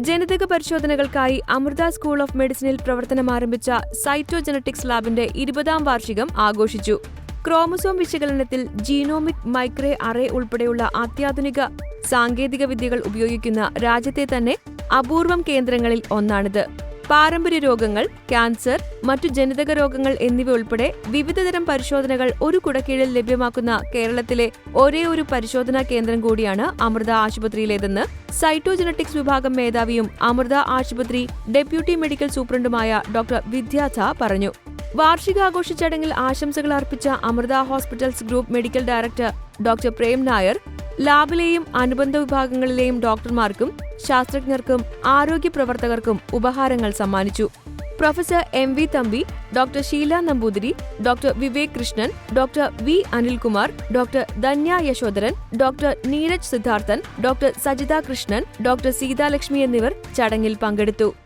ജനിതക പരിശോധനകൾക്കായി Amrita school of മെഡിസിനിൽ പ്രവർത്തനം ആരംഭിച്ച സൈറ്റോജനറ്റിക്സ് ലാബിന്റെ ഇരുപതാം വാർഷികം ആഘോഷിച്ചു. ക്രോമസോം വിശകലനത്തിൽ ജീനോമിക് മൈക്രേ അറേ ഉൾപ്പെടെയുള്ള അത്യാധുനിക സാങ്കേതിക വിദ്യകൾ ഉപയോഗിക്കുന്ന രാജ്യത്തെ തന്നെ അപൂർവം കേന്ദ്രങ്ങളിൽ ഒന്നാണിത്. പാരമ്പര്യ രോഗങ്ങൾ ക്യാൻസർ മറ്റു ജനിതക രോഗങ്ങൾ എന്നിവ ഉൾപ്പെടെ വിവിധതരം പരിശോധനകൾ ഒരു കുടക്കീഴിൽ ലഭ്യമാക്കുന്ന കേരളത്തിലെ ഒരേ ഒരു പരിശോധനാ കേന്ദ്രം കൂടിയാണ് അമൃത ആശുപത്രിയിലേതെന്ന് സൈറ്റോജനറ്റിക്സ് വിഭാഗം മേധാവിയും അമൃത ആശുപത്രി ഡെപ്യൂട്ടി മെഡിക്കൽ സൂപ്രണ്ടുമായ ഡോക്ടർ വിദ്യാഥ പറഞ്ഞു. വാർഷികാഘോഷ ചടങ്ങിൽ ആശംസകൾ അർപ്പിച്ച Amrita hospitals group medical director doctor Prem Nair ലാബിലെയും അനുബന്ധ വിഭാഗങ്ങളിലെയും ഡോക്ടർമാർക്കും ശാസ്ത്രജ്ഞർക്കും ആരോഗ്യ പ്രവർത്തകർക്കും ഉപഹാരങ്ങൾ സമ്മാനിച്ചു. Professor M V Thampi doctor Sheela Namboothiri doctor Vivek Krishnan doctor V Anilkumar doctor Dhanya Yashodharan doctor Neeraj Sidharthan doctor Sajitha Krishnan doctor Seethalakshmi എന്നിവർ ചടങ്ങിൽ പങ്കെടുത്തു.